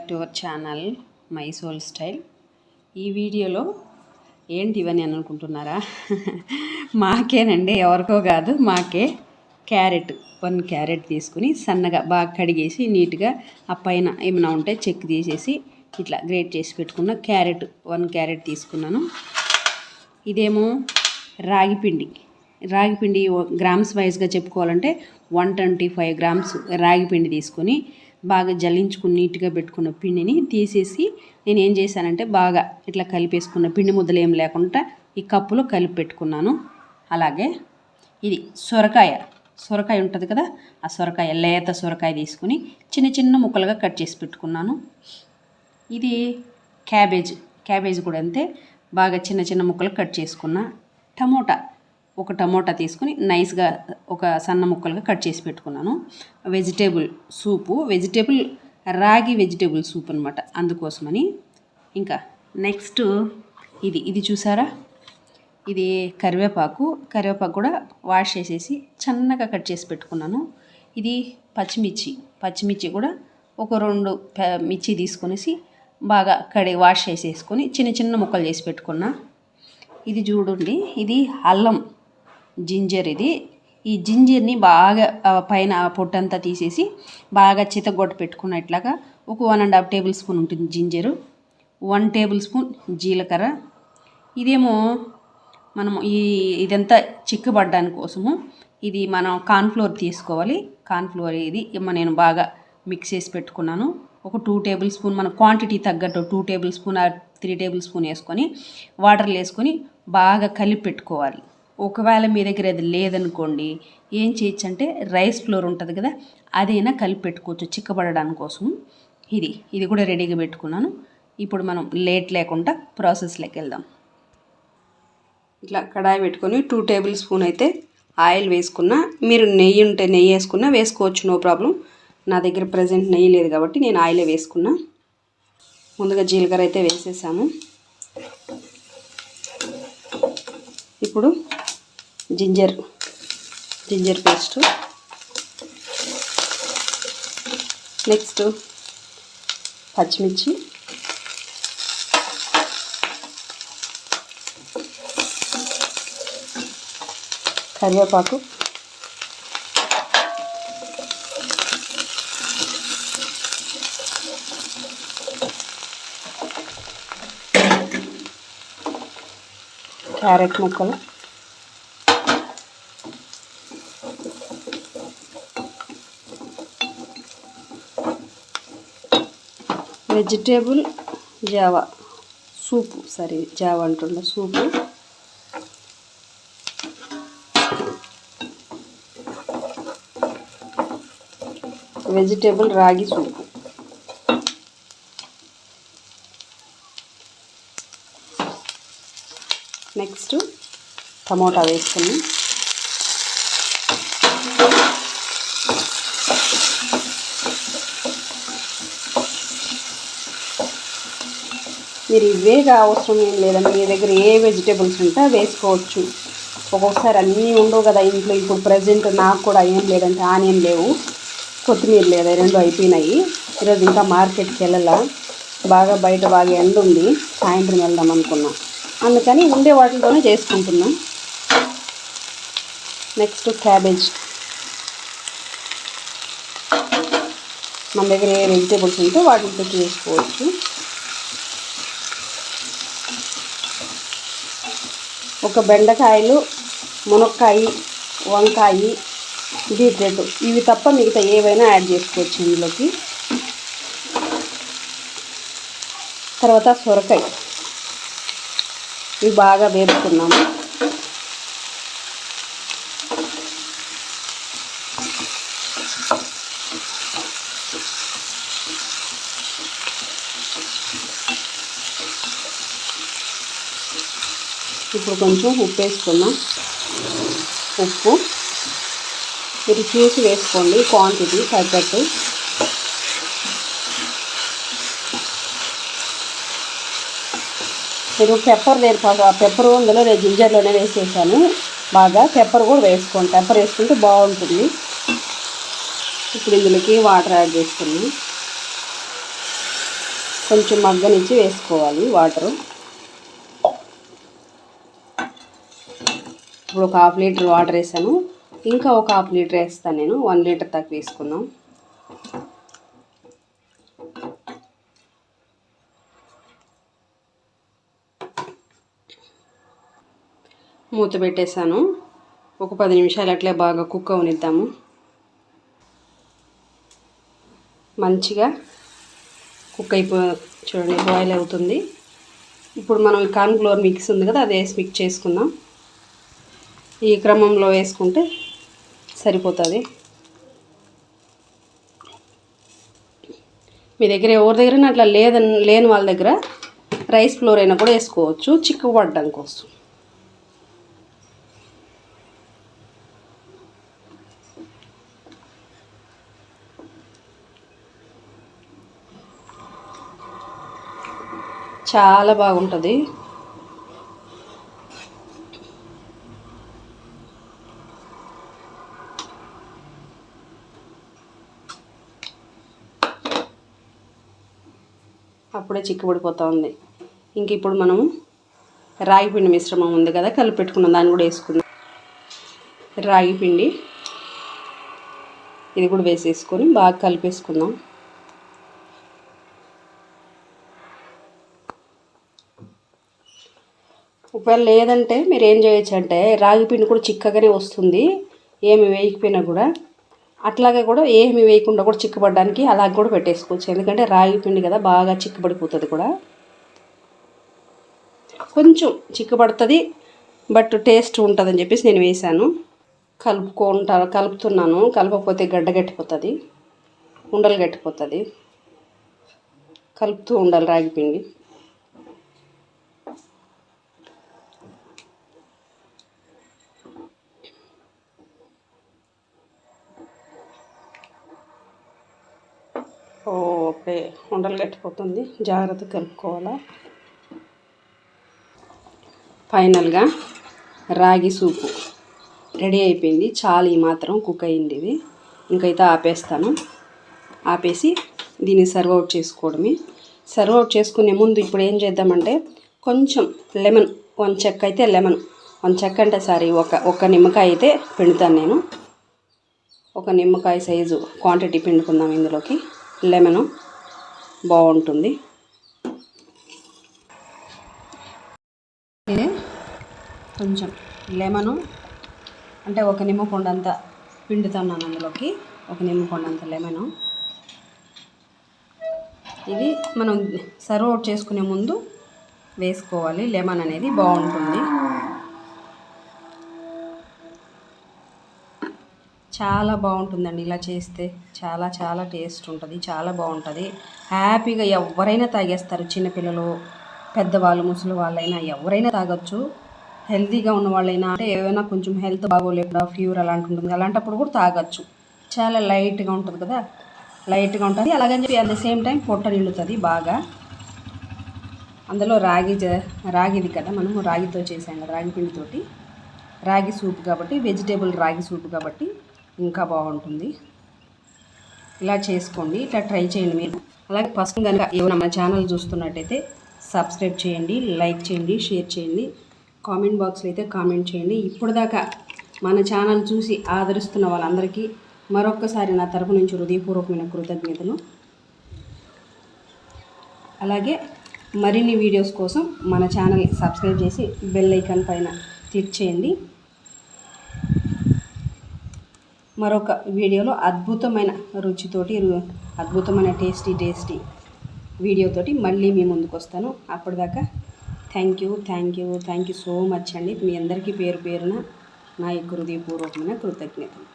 Back to our channel my soul style. ఈ వీడియోలో ఏంటి ఇవన్నీ అని అనుకుంటున్నారా? మాకేనండి ఎవరికో కాదు మాకే క్యారెట్ వన్ క్యారెట్ తీసుకుని సన్నగా బాగా కడిగేసి నీట్గా ఆ పైన ఏమైనా ఉంటే చెక్ తీసేసి ఇట్లా గ్రేట్ చేసి పెట్టుకున్న క్యారెట్ వన్ క్యారెట్ తీసుకున్నాను. ఇదేమో రాగి పిండి. రాగి పిండి గ్రామ్స్ వైజ్గా చెప్పుకోవాలంటే వన్ ట్వంటీ ఫైవ్ గ్రామ్స్ రాగి పిండి తీసుకొని బాగా జల్లించుకుని నీట్గా పెట్టుకున్న పిండిని తీసేసి నేను ఏం చేశానంటే బాగా ఇట్లా కలిపేసుకున్న పిండి ముద్దలు ఏం లేకుండా ఈ కప్పులో కలిపి పెట్టుకున్నాను. అలాగే ఇది సొరకాయ సొరకాయ ఉంటుంది కదా ఆ సొరకాయ లేత సొరకాయ తీసుకుని చిన్న చిన్న ముక్కలుగా కట్ చేసి పెట్టుకున్నాను. ఇది క్యాబేజ్ క్యాబేజ్ కూడా అంతే బాగా చిన్న చిన్న ముక్కలు కట్ చేసుకున్న టమోటా. ఒక టమోటా తీసుకుని నైస్గా ఒక సన్న ముక్కలుగా కట్ చేసి పెట్టుకున్నాను. వెజిటేబుల్ సూపు వెజిటేబుల్ రాగి వెజిటేబుల్ సూప్ అనమాట అందుకోసమని ఇంకా నెక్స్ట్ ఇది ఇది చూసారా? ఇది కరివేపాకు. కరివేపాకు కూడా వాష్ చేసేసి చిన్నగా కట్ చేసి పెట్టుకున్నాను. ఇది పచ్చిమిర్చి. పచ్చిమిర్చి కూడా ఒక రెండు మిర్చి తీసుకొనేసి బాగా కడి వాష్ చేసేసుకొని చిన్న చిన్న ముక్కలు చేసి పెట్టుకున్నా. ఇది చూడండి ఇది అల్లం. జింజర్ ఇది. ఈ జింజర్ని బాగా పైన పొట్టంతా తీసేసి బాగా చితగొట్టు పెట్టుకున్న ఇట్లాగా ఒక one and half tablespoon ఉంటుంది జింజరు. వన్ టేబుల్ స్పూన్ జీలకర్ర. ఇదేమో మనము ఈ ఇదంతా చిక్కబడ్డానికి కోసము ఇది మనం కార్న్ఫ్లోర్ తీసుకోవాలి. కార్న్ఫ్లోర్ ఇది నేను బాగా మిక్స్ చేసి పెట్టుకున్నాను. ఒక టూ టేబుల్ స్పూన్ మన క్వాంటిటీ తగ్గట్టు two tablespoon three tablespoon వేసుకొని వాటర్లు వేసుకొని బాగా కలిపి పెట్టుకోవాలి. ఒకవేళ మీ దగ్గర అది లేదనుకోండి ఏం చేయొచ్చు అంటే రైస్ ఫ్లోర్ ఉంటుంది కదా అదైనా కలిపి పెట్టుకోవచ్చు చిక్కబడడానికి కోసం. ఇది ఇది కూడా రెడీగా పెట్టుకున్నాను. ఇప్పుడు మనం లేట్ లేకుండా ప్రాసెస్లోకి వెళ్దాం. ఇట్లా కడాయి పెట్టుకొని టూ టేబుల్ స్పూన్ అయితే ఆయిల్ వేసుకున్నా మీరు నెయ్యి ఉంటే నెయ్యి వేసుకున్నా వేసుకోవచ్చు నో ప్రాబ్లం. నా దగ్గర ప్రజెంట్ నెయ్యి లేదు కాబట్టి నేను ఆయిలే వేసుకున్నా. ముందుగా జీలకర్ర అయితే వేసేసాము. ఇప్పుడు జింజర్ జింజర్ పేస్ట్. నెక్స్ట్ పచ్చిమిర్చి. కరివేపాకు. క్యారెట్ ముక్కలు. వెజిటేబుల్ జావా. సూపు. సారీ జావా అంటుండ సూపు. వెజిటేబుల్ రాగి సూపు. నెక్స్ట్ టమోటా వేసుకున్నాం. మీరు ఇవేగా అవసరం ఏం లేదండి మీ దగ్గర ఏ వెజిటేబుల్స్ ఉంటే వేసుకోవచ్చు. ఒక్కొక్కసారి అన్నీ ఉండవు కదా ఇంట్లో. ఇప్పుడు ప్రజెంట్ నాకు కూడా ఏం లేదంటే ఆనియన్ లేవు. కొత్తిమీర లేదు. రెండు అయిపోయినాయి. ఈరోజు ఇంకా మార్కెట్కి వెళ్ళాల. బాగా బయట బాగా ఎండ ఉంది. సాయంత్రం వెళ్దాం అనుకున్నాం. అందుకని ఉండే వాటితోనే చేసుకుంటున్నాం. Next cabbage. మన దగ్గర ఏ వెజిటేబుల్స్ ఉంటే వాటిని పెట్టి చేసుకోవచ్చు ఒక బెండకాయలు మునక్కాయ వంకాయ బీట్రూట్ ఇవి తప్ప మిగతా ఏవైనా యాడ్ చేసుకోవచ్చు ఇందులోకి. తర్వాత సొరకాయ. ఇవి బాగా వేపుకున్నాము. ఇప్పుడు కొంచెం ఉప్పు వేసుకున్నాం. ఉప్పు. మీరు చూసి వేసుకోండి క్వాంటిటీ తగ్గట్టు. మీరు పెప్పర్ లేదు పెప్పర్ అందులో నేను జింజర్లోనే వేసేసాను. బాగా పెప్పర్ కూడా వేసుకోండి. పెప్పర్ వేసుకుంటే బాగుంటుంది. ఇప్పుడు ఇందులోకి వాటర్ యాడ్ చేసుకుని కొంచెం మగ్గనిచ్చి వేసుకోవాలి వాటరు ఇప్పుడు ఒక హాఫ్ లీటర్ వాటర్ వేసాను. ఇంకా ఒక హాఫ్ లీటర్ వేస్తాను నేను. వన్ లీటర్ తక్కువ వేసుకుందాం. మూత పెట్టేశాను. ఒక పది నిమిషాలు అట్లే బాగా కుక్ అవనిద్దాము. మంచిగా కుక్ అయిపో చూడండి బాయిల్ అవుతుంది. ఇప్పుడు మనం ఈ కార్న్ ఫ్లోర్ మిక్స్ ఉంది కదా అది వేసి మిక్స్ చేసుకుందాం. ఈ క్రమంలో వేసుకుంటే సరిపోతుంది. మీ దగ్గర ఎవరి దగ్గర అట్లా లేదని లేని వాళ్ళ దగ్గర రైస్ ఫ్లోర్ అయినా కూడా వేసుకోవచ్చు. చిక్కు చిక్కుపడడం కోసం. చాలా బాగుంటుంది. అప్పుడే చిక్కుబడిపోతూ ఉంది. ఇంక ఇప్పుడు మనము రాగి పిండి మిశ్రమం ఉంది కదా కలిపి పెట్టుకున్నాం. దాన్ని కూడా వేసుకుందాం. రాగి పిండి ఇది కూడా వేసేసుకొని బాగా కలిపేసుకుందాం. ఒకవేళ లేదంటే మీరు ఏం చేయొచ్చు అంటే రాగి పిండి కూడా చిక్కగానే వస్తుంది. ఏమి వేయకపోయినా కూడా అట్లాగే కూడా ఏమి వేయకుండా కూడా చిక్కబడడానికి అలాగ కూడా పెట్టేసుకోవచ్చు. ఎందుకంటే రాగి పిండి కదా బాగా చిక్కబడిపోతుంది కూడా. కొంచెం చిక్కబడుతుంది బట్ టేస్ట్ ఉంటుందని చెప్పేసి నేను వేసాను కలుపుకుంటా కలుపుతున్నాను. కలపకపోతే గడ్డ గట్టిపోతుంది ఉండలు గట్టిపోతుంది. కలుపుతూ ఉండాలి రాగి పిండి. ఓకే ఉండలు గట్టిపోతుంది జాగ్రత్త కలుపుకోవాలా? ఫైనల్గా రాగి సూపు రెడీ అయిపోయింది. చాలు ఈ మాత్రం కుక్ అయింది ఇది. ఇంకైతే ఆపేస్తాను. ఆపేసి దీన్ని సర్వ్ అవుట్ చేసుకోవడమే. సర్వ్ అవుట్ చేసుకునే ముందు ఇప్పుడు ఏం చేద్దామంటే కొంచెం లెమన్ వన్ చెక్క అయితే లెమన్. వన్ చెక్క అంటే సారీ ఒక ఒక నిమ్మకాయ అయితే పిండుతాను నేను. ఒక నిమ్మకాయ సైజు క్వాంటిటీ పిండుకుందాం ఇందులోకి. లెమను బాగుంటుంది. కొంచెం లెమను అంటే ఒక నిమ్మకొండంత పిండుతున్నాను అందులోకి ఒక నిమ్మకొండంత లెమను. ఇది మనం సర్వ్ అవుట్ చేసుకునే ముందు వేసుకోవాలి. లెమన్ అనేది బాగుంటుంది. చాలా బాగుంటుందండి ఇలా చేస్తే. చాలా చాలా టేస్ట్ ఉంటుంది. చాలా బాగుంటుంది. హ్యాపీగా ఎవరైనా తాగేస్తారు. చిన్నపిల్లలు పెద్దవాళ్ళు ముసలి వాళ్ళైనా ఎవరైనా తాగొచ్చు. హెల్తీగా ఉన్న వాళ్ళైనా అంటే ఏమైనా కొంచెం హెల్త్ బాగోలేకుండా ఫీవర్ అలాంటి ఉంటుంది. అలాంటప్పుడు కూడా తాగొచ్చు. చాలా లైట్గా ఉంటుంది కదా? లైట్గా ఉంటుంది. అలాగని చెప్పి అట్ ద సేమ్ టైం పొట్ట నిండుతుంది బాగా. అందులో రాగి రాగిది కదా మనము రాగితో చేసాం కదా రాగి పిండితోటి. రాగి సూప్ కాబట్టి వెజిటేబుల్ రాగి సూప్ కాబట్టి ఇంకా బాగుంటుంది. ఇలా చేసుకోండి. ఇట్లా ట్రై చేయండి మీరు. అలాగే ఫస్ట్ కనుక ఏమైనా మన ఛానల్ చూస్తున్నట్టయితే సబ్స్క్రైబ్ చేయండి లైక్ చేయండి షేర్ చేయండి. కామెంట్ బాక్స్లో అయితే కామెంట్ చేయండి. ఇప్పుడు దాకా మన ఛానల్ చూసి ఆదరిస్తున్న వాళ్ళందరికీ మరొక్కసారి నా తరపు నుంచి హృదయపూర్వకమైన కృతజ్ఞతలు. అలాగే మరిన్ని వీడియోస్ కోసం మన ఛానల్ సబ్స్క్రైబ్ చేసి బెల్ ఐకాన్ పైన క్లిక్ చేయండి. మరొక వీడియోలో అద్భుతమైన రుచితోటి అద్భుతమైన టేస్టీ టేస్టీ వీడియోతోటి మళ్ళీ మీ ముందుకు వస్తాను. అప్పటిదాకా thank you thank you thank you so much అండి. మీ అందరికీ పేరు పేరున నా యొక్క హృదయపూర్వకమైన కృతజ్ఞతలు.